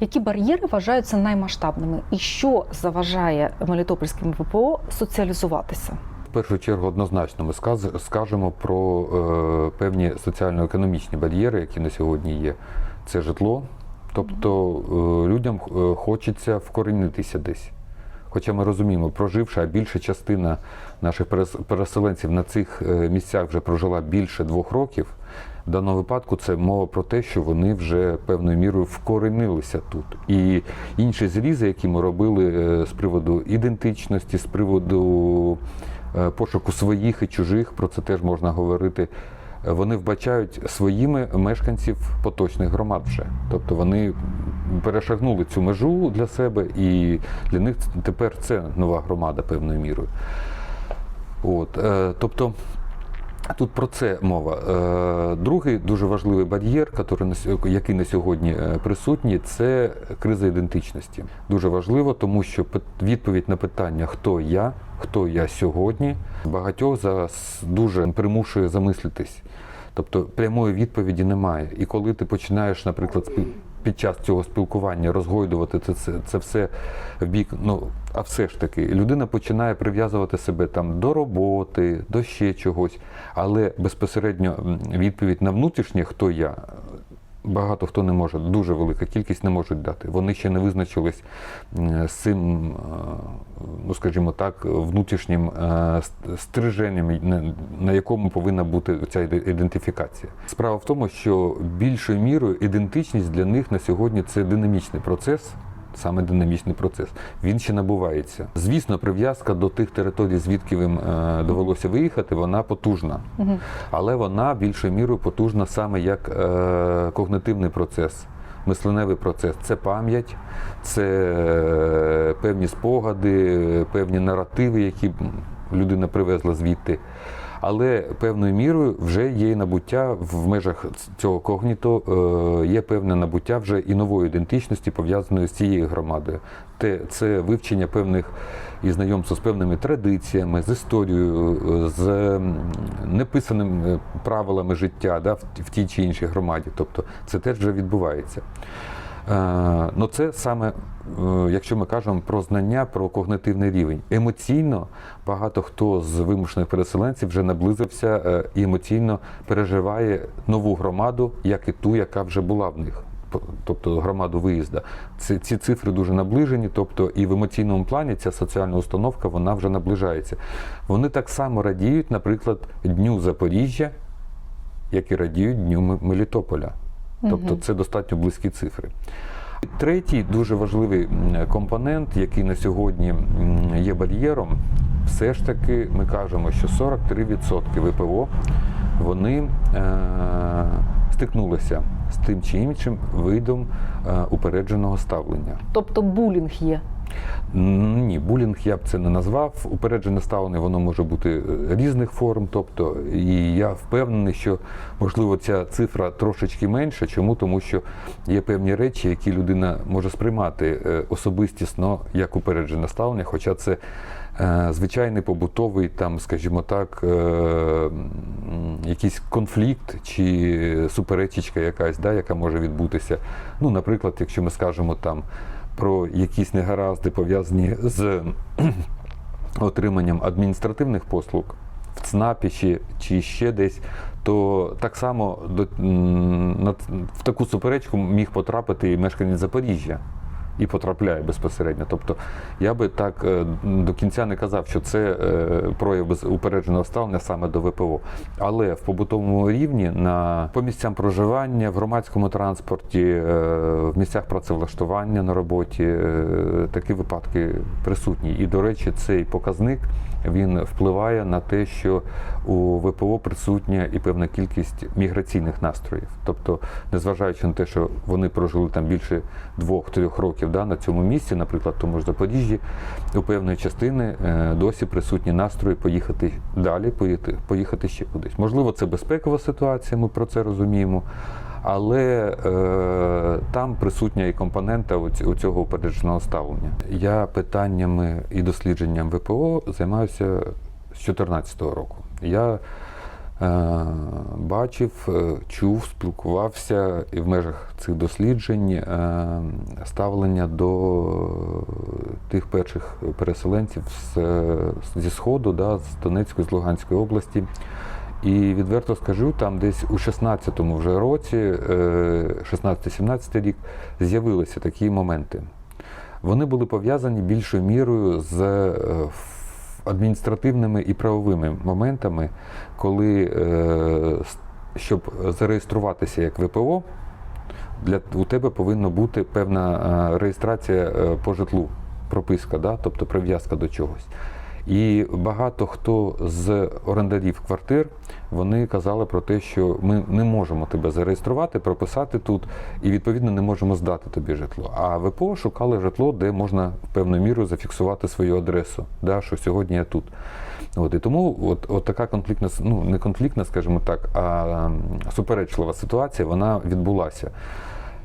Які бар'єри вважаються наймасштабними, і що заважає Мелітопольським ВПО соціалізуватися? В першу чергу однозначно ми скажемо про е, певні соціально-економічні бар'єри, які на сьогодні є. Це житло, тобто е, людям е, хочеться вкорінитися десь. Хоча ми розуміємо, проживши, а більша частина наших переселенців на цих е, місцях вже прожила більше двох років. В даному випадку це мова про те, що вони вже певною мірою вкоренилися тут. І інші зрізи, які ми робили е, з приводу ідентичності, з приводу е, пошуку своїх і чужих, про це теж можна говорити. Вони вбачають своїми мешканців поточних громад вже. Тобто вони перешагнули цю межу для себе, і для них тепер це нова громада певною мірою. От, е, тобто Тут про це мова. Е, Другий дуже важливий бар'єр, який на сьо- на сьогодні е, присутній, це криза ідентичності. Дуже важливо, тому що відповідь на питання, хто я, хто я сьогодні, багатьох зараз дуже примушує замислитись. Тобто прямої відповіді немає. І коли ти починаєш, наприклад, під час цього спілкування розгойдувати це, це, це все в бік, ну а все ж таки, людина починає прив'язувати себе там до роботи, до ще чогось, але безпосередньо відповідь на внутрішнє, хто я. Багато хто не може, дуже велика кількість не можуть дати. Вони ще не визначились з цим, е, ну скажімо так, внутрішнім е, стриженням, на- на якому повинна бути ця ідентифікація. Справа в тому, що більшою мірою ідентичність для них на сьогодні це динамічний процес. Саме динамічний процес. Він ще набувається. Звісно, прив'язка до тих територій, звідки їм е, довелося виїхати, вона потужна. Але вона більшою мірою потужна саме як е, когнитивний процес, мисленевий процес. Це пам'ять, це е, певні спогади, певні наративи, які людина привезла звідти. Але певною мірою вже є набуття в межах цього когніто, е, є певне набуття вже і нової ідентичності, пов'язаної з цією громадою. Те, це вивчення певних і знайомство з певними традиціями, з історією, е, з неписаними правилами життя да, в тій чи іншій громаді. Тобто це теж вже відбувається. Е, Ну, це саме, е, якщо ми кажемо про знання, про когнитивний рівень. Емоційно багато хто з вимушених переселенців вже наблизився е, і емоційно переживає нову громаду, як і ту, яка вже була в них. Тобто громаду виїзду. Ці, ці цифри дуже наближені, тобто і в емоційному плані ця соціальна установка вона вже наближається. Вони так само радіють, наприклад, Дню Запоріжжя, як і радіють Дню Мелітополя. Тобто це достатньо близькі цифри. Третій дуже важливий компонент, який на сьогодні є бар'єром, все ж таки ми кажемо, що 43% ВПО вони е, стикнулися з тим чи іншим видом е, упередженого ставлення. Тобто булінг є. Ні, булінг я б це не назвав. Упереджене ставлення воно може бути е, різних форм. Тобто, і я впевнений, що можливо ця цифра трошечки менша. Чому? Тому що є певні речі, які людина може сприймати е, особистісно як упереджене ставлення, хоча це е, звичайний побутовий, там, скажімо так, якийсь конфлікт чи суперечечка якась, да, яка може відбутися. Ну, наприклад, якщо ми скажемо там про якісь негаразди пов'язані з отриманням адміністративних послуг в ЦНАПі чи, чи ще десь, то так само до, в таку суперечку міг потрапити і мешканець Запоріжжя. І потрапляє безпосередньо. Тобто я би так е, до кінця не казав, що це е, прояв без упередженого ставлення саме до ВПО. Але в побутовому рівні на по місцям проживання, в громадському транспорті, е, в місцях працевлаштування на роботі такі випадки присутні. І, до речі, цей показник він впливає на те, що у ВПО присутня і певна кількість міграційних настроїв. Тобто, незважаючи на те, що вони прожили там більше двох-трьох років да, на цьому місці, наприклад, тому ж Запоріжжі, у певної частини е, досі присутні настрої поїхати далі, поїхати, поїхати ще кудись. Можливо, це безпекова ситуація, ми про це розуміємо. Але е, там присутня і компонента у цього упередженого ставлення. Я питаннями і дослідженням ВПО займаюся з 2014 року. Я бачив, е, чув, спілкувався і в межах цих досліджень е, ставлення до тих перших переселенців з, е, зі Сходу, да, з Донецької, з Луганської області. І відверто скажу, там десь у 16-му вже році, е, 16-17 рік, з'явилися такі моменти. Вони були пов'язані більшою мірою з е, адміністративними і правовими моментами, коли е, щоб зареєструватися як ВПО, для, у тебе повинна бути певна е, реєстрація е, по житлу, прописка, да? тобто прив'язка до чогось. І багато хто з орендарів квартир вони казали про те, що ми не можемо тебе зареєструвати, прописати тут, і відповідно не можемо здати тобі житло. А ВПО шукали житло, де можна певною мірою зафіксувати свою адресу, да, що сьогодні я тут. От, і тому от, от така конфліктна, ну не конфліктна, скажімо так, а суперечлива ситуація, вона відбулася.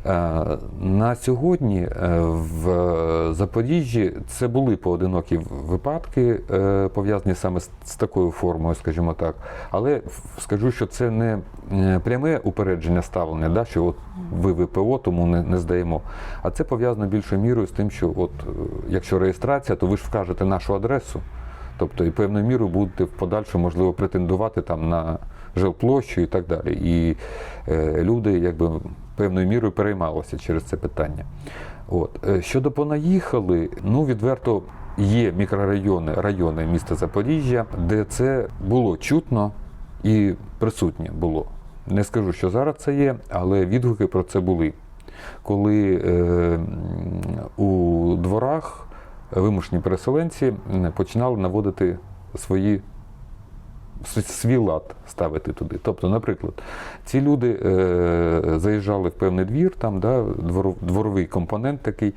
Е, На сьогодні е, в Запоріжжі це були поодинокі випадки, е, пов'язані саме з такою формою, скажімо так. Але скажу, що це не пряме упередження ставлення, да, що от ви ВПО, тому не, не здаємо. А це пов'язано більшою мірою з тим, що от якщо реєстрація, то ви ж вкажете нашу адресу. Тобто і певною мірою будете в подальшому, можливо, претендувати там на жилплощу і так далі. І е, люди якби певною мірою переймалися через це питання. От. Е, Щодо понаїхали, ну відверто є мікрорайони, райони міста Запоріжжя, де це було чутно і присутнє було. Не скажу, що зараз це є, але відгуки про це були. Коли е, у дворах вимушені переселенці починали наводити свої свій лад ставити туди. Тобто, наприклад, ці люди е, заїжджали в певний двір, там да, дворов- дворовий компонент такий,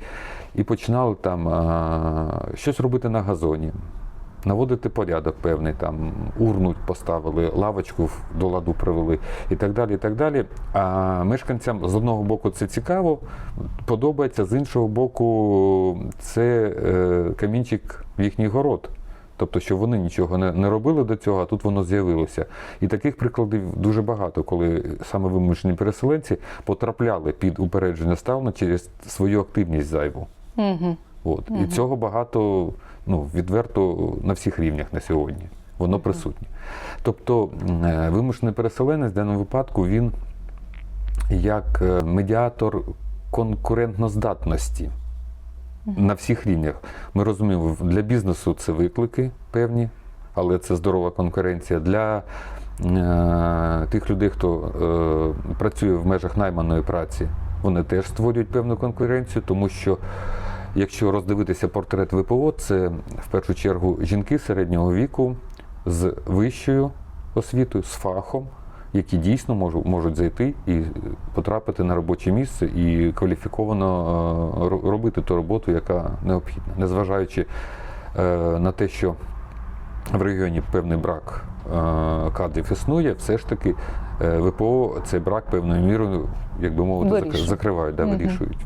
і починали там а, щось робити на газоні. Наводити порядок певний, там урну поставили, лавочку до ладу привели і так далі. і так далі. А мешканцям з одного боку це цікаво, подобається, з іншого боку, це е, камінчик в їхній город. Тобто, що вони нічого не, не робили до цього, а тут воно з'явилося. І таких прикладів дуже багато, коли саме вимушені переселенці потрапляли під упередження ставлення через свою активність зайву. Угу. От. І цього багато ну, відверто на всіх рівнях на сьогодні. Воно присутнє. Тобто е, вимушений переселенець в даному випадку він як е, медіатор конкурентноздатності на всіх рівнях. Ми розуміємо, для бізнесу це виклики певні, але це здорова конкуренція. Для е, тих людей, хто е, працює в межах найманої праці, вони теж створюють певну конкуренцію, тому що якщо роздивитися портрет ВПО, це в першу чергу жінки середнього віку з вищою освітою, з фахом, які дійсно можуть, можуть зайти і потрапити на робоче місце і кваліфіковано е, ро- робити ту роботу, яка необхідна, незважаючи е, на те, що в регіоні певний брак е, кадрів існує, все ж таки ВПО цей брак певною мірою, як би мовити, Вирішує. закривають, да, вирішують.